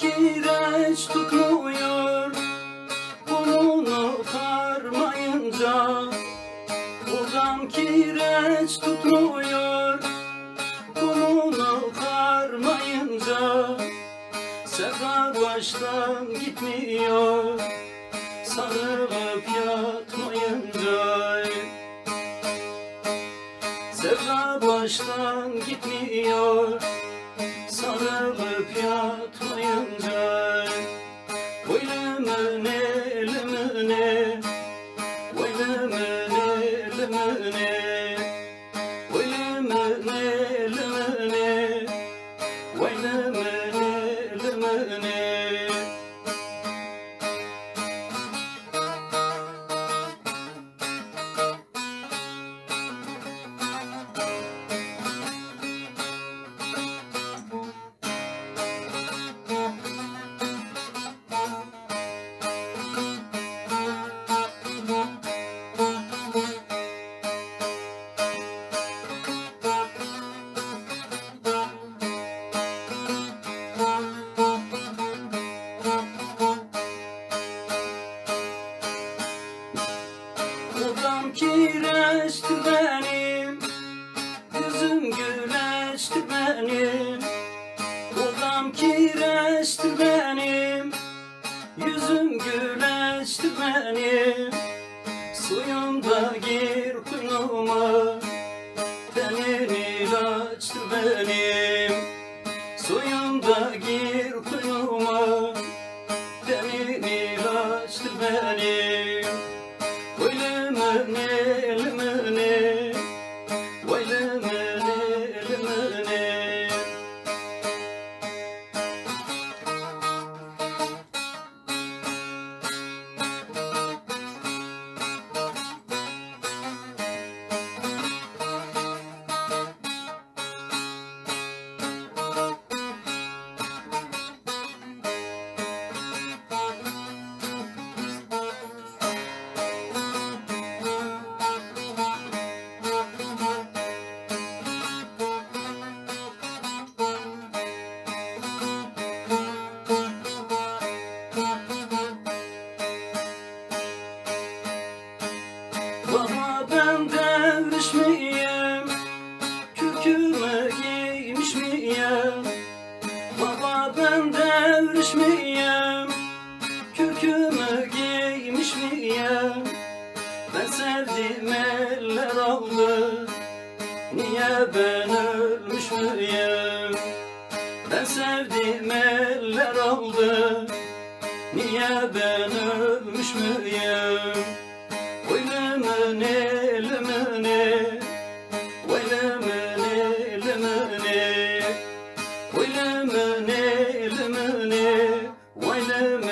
kireç tutmuyor Kumunu karmayınca Odam kireç tutmuyor. Kumunu karmayınca Sevda baştan gitmiyor. Sarılıp yatmayınca Sevda baştan gitmiyor. Sarılıp yatmayınca lemene Vay benim Odam kireçtir benim. Yüzüm güleçtir benim. Suyumda gir kuyuma. Tenin ilaçtır benim. Suyumda gir kuyuma. Tenin ilaçtır benim. Vay lemene devriş miyim? Kürkümü giymiş miyim? Baba ben devriş miyim? Kürkümü giymiş miyim? Ben sevdiğim eller aldı Niye ben ölmüş müyüm? Ben sevdiğim eller aldı Niye ben ölmüş müyüm? Vay lemene lemene Vay lemene